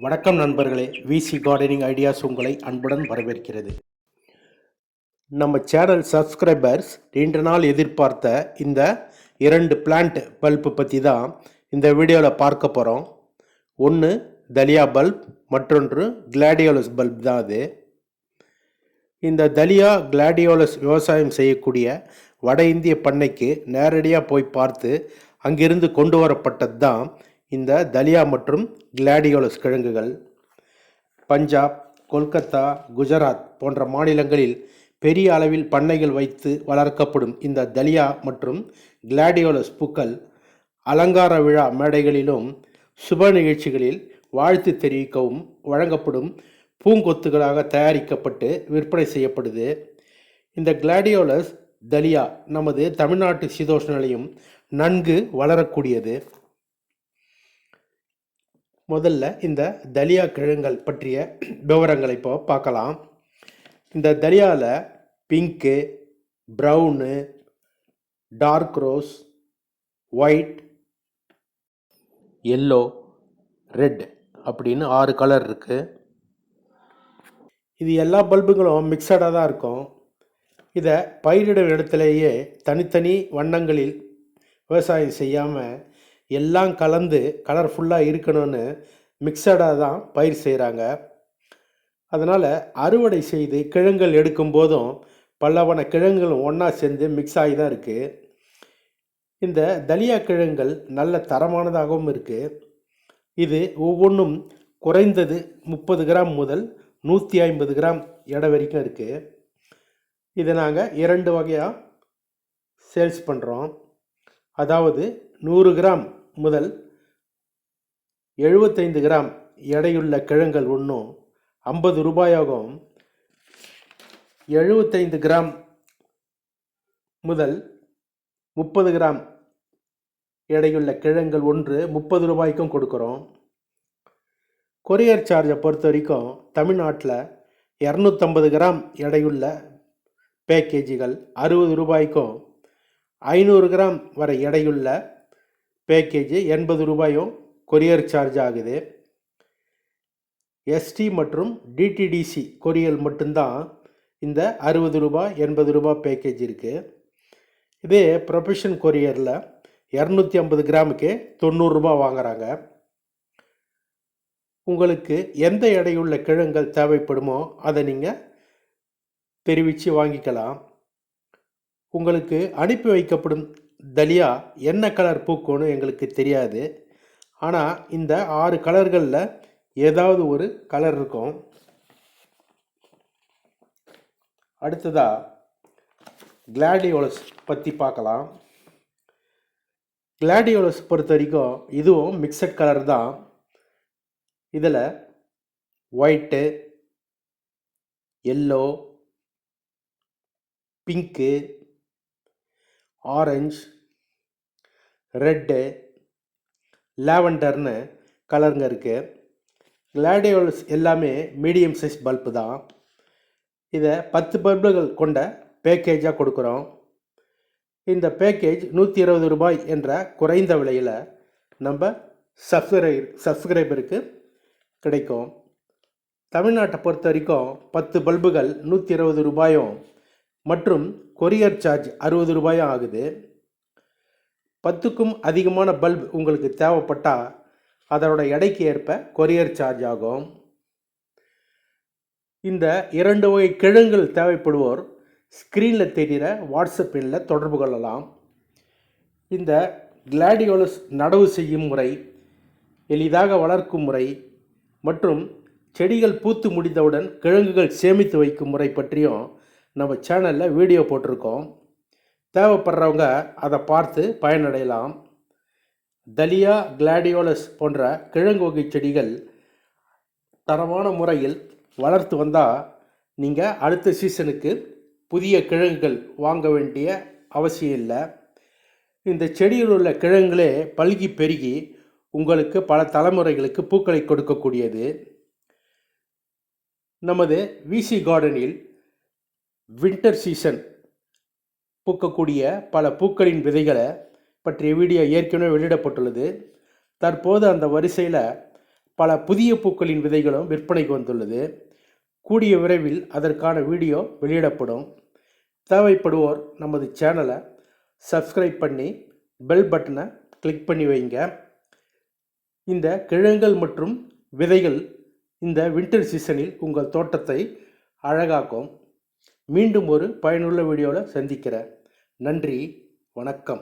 வணக்கம் நண்பர்களே. விசி gardening ideas உங்களை அன்புடன் வரவேற்கிறது. நம்ம சேனல் சப்ஸ்கிரைபர்ஸ் நீண்ட நாள் எதிர்பார்த்த இந்த இரண்டு பிளான்ட் பல்பு பற்றி தான் இந்த வீடியோவில் பார்க்க போகிறோம் ஒன்று தலியா பல்ப் மற்றொன்று கிளாடியோலஸ் பல்ப் தான் அது. இந்த தலியா கிளாடியோலஸ் விவசாயம் செய்யக்கூடிய வட இந்திய பண்ணைக்கு நேரடியாக போய் பார்த்து அங்கிருந்து கொண்டு வரப்பட்டது தான் இந்த தலியா மற்றும் கிளாடியோலஸ் கிழங்குகள் பஞ்சாப் கொல்கத்தா குஜராத் போன்ற மாநிலங்களில் பெரிய அளவில் பண்ணைகள் வைத்து வளர்க்கப்படும் இந்த தலியா மற்றும் கிளாடியோலஸ் பூக்கள் அலங்கார விழா மேடைகளிலும் சுப நிகழ்ச்சிகளில் வாழ்த்து தெரிவிக்கவும் வழங்கப்படும் பூங்கொத்துகளாக தயாரிக்கப்பட்டு விற்பனை செய்யப்படுது. இந்த கிளாடியோலஸ் தலியா நமது தமிழ்நாட்டு சீதோஷ்ண நன்கு வளரக்கூடியது. முதல்ல இந்த தலியா கிழங்குகள் பற்றிய விவரங்களை இப்போ பார்க்கலாம். இந்த தலியாவில் pink brown dark rose white yellow red அப்படின்னு ஆறு கலர் இருக்குது இது எல்லா பல்புகளும் மிக்சடாக தான் இருக்கும். இதை பயிரிடும் இடத்துலையே தனித்தனி வண்ணங்களில் விவசாயம் செய்யாமல் எல்லாம் கலந்து கலர்ஃபுல்லாக இருக்கணும்னு மிக்சடாக தான் பயிர் செய்கிறாங்க அதனால் அறுவடை செய்து கிழங்குகள் எடுக்கும் போதும் பல்லவன கிழங்குகளும் ஒன்றா சேர்ந்து மிக்ஸ் ஆகி தான் இருக்குது இந்த தலியா கிழங்குகள் நல்ல தரமானதாகவும் இருக்குது இது ஒவ்வொன்றும் குறைந்தது முப்பது கிராம் முதல் நூற்றி ஐம்பது கிராம் எடை வரைக்கும் இருக்குது இதை நாங்கள் இரண்டு வகையாக சேல்ஸ் பண்ணுறோம் அதாவது நூறு கிராம் முதல் எழுபத்தைந்து கிராம் எடையுள்ள கிழங்கள் ஒன்றும் ஐம்பது ரூபாயாகும். எழுபத்தைந்து கிராம் முதல் முப்பது கிராம் எடையுள்ள கிழங்கள் ஒன்று முப்பது ரூபாய்க்கும் கொடுக்குறோம். கொரியர் சார்ஜை பொறுத்த வரைக்கும் தமிழ்நாட்டில் இரநூத்தம்பது கிராம் எடையுள்ள பேக்கேஜுகள் அறுபது ரூபாய்க்கும் ஐநூறு கிராம் வரை எடையுள்ள பேக்கேஜ் எண்பது ரூபாயும் கொரியர் சார்ஜ் ஆகுது. எஸ்டி மற்றும் டிடிடிசி கொரியல் மட்டும்தான் இந்த அறுபது ரூபாய் எண்பது ரூபாய் பேக்கேஜ் இருக்குது இதே ப்ரொஃபஷன் கொரியரில் இரநூத்தி ஐம்பது கிராமுக்கு தொண்ணூறுரூபா வாங்குகிறாங்க உங்களுக்கு எந்த எடையுள்ள கிழங்குகள் தேவைப்படுமோ அதை நீங்கள் தெரிவித்து வாங்கிக்கலாம். உங்களுக்கு அனுப்பி வைக்கப்படும் தலியா என்ன கலர் பூக்கும்னு எங்களுக்கு தெரியாது. ஆனால் இந்த ஆறு கலர்களில் ஏதாவது ஒரு கலர் இருக்கும். அடுத்ததாக கிளாடியோலஸ் பற்றி பார்க்கலாம். கிளாடியோலஸ் பொறுத்த வரைக்கும் இதுவும் மிக்சட் கலர் தான். இதில் white yellow pink orange red லாவெண்டர்னு கலருங்க இருக்குது கிளாடியோல்ஸ் எல்லாமே மீடியம் சைஸ் பல்பு தான். இதை பத்து பல்புகள் கொண்ட பேக்கேஜாக கொடுக்குறோம். இந்த பேக்கேஜ் நூற்றி இருபது ரூபாய் என்ற குறைந்த விலையில் நம்ம சப்ஸ்கிரை சப்ஸ்கிரைபருக்கு கிடைக்கும். தமிழ்நாட்டை பொறுத்த வரைக்கும் பத்து பல்புகள் நூற்றி இருபது ரூபாயும் மற்றும் கொரியர் சார்ஜ் அறுபது ரூபாயும் ஆகுது. பத்துக்கும் அதிகமான பல்ப் உங்களுக்கு தேவைப்பட்டால் அதனோட எடைக்கு ஏற்ப கொரியர் சார்ஜ் ஆகும். இந்த இரண்டு வகை கிழங்குகள் தேவைப்படுவோர் ஸ்க்ரீனில் தெரிகிற வாட்ஸ்அப் எண்ணில் தொடர்பு கொள்ளலாம். இந்த கிளாடியோலஸ் நடவு செய்யும் முறை எளிதாக வளர்க்கும் முறை மற்றும் செடிகள் பூத்து முடிந்தவுடன் கிழங்குகள் சேமித்து வைக்கும் முறை பற்றியும் நம்ம சேனலில் வீடியோ போட்டிருக்கோம். தேவைப்படுறவங்க அதை பார்த்து பயனடையலாம். தலியா கிளாடியோலஸ் போன்ற கிழங்கு வகை செடிகள் தரமான முறையில் வளர்த்து வந்தால் நீங்கள் அடுத்த சீசனுக்கு புதிய கிழங்குகள் வாங்க வேண்டிய அவசியம் இல்லை. இந்த செடியில் உள்ள கிழங்குகளே பல்கி பெருகி உங்களுக்கு பல தலைமுறைகளுக்கு பூக்களை கொடுக்கக்கூடியது. நமது விசி கார்டனில் வின்டர் சீசன் பூக்கக்கூடிய பல பூக்களின் விதைகளை பற்றிய வீடியோ ஏற்கனவே வெளியிடப்பட்டுள்ளது. தற்போது அந்த வரிசையில் பல புதிய பூக்களின் விதைகளும் விற்பனைக்கு வந்துள்ளது. கூடிய விரைவில் அதற்கான வீடியோ வெளியிடப்படும். தேவைப்படுவோர் நமது சேனலை சப்ஸ்கிரைப் பண்ணி பெல் பட்டனை கிளிக் பண்ணி வைங்க. இந்த கிழங்குகள் மற்றும் விதைகள் இந்த வின்டர் சீசனில் உங்கள் தோட்டத்தை அழகாக்கும். மீண்டும் ஒரு பயனுள்ள வீடியோவில் சந்திக்கிறேன். நன்றி வணக்கம்.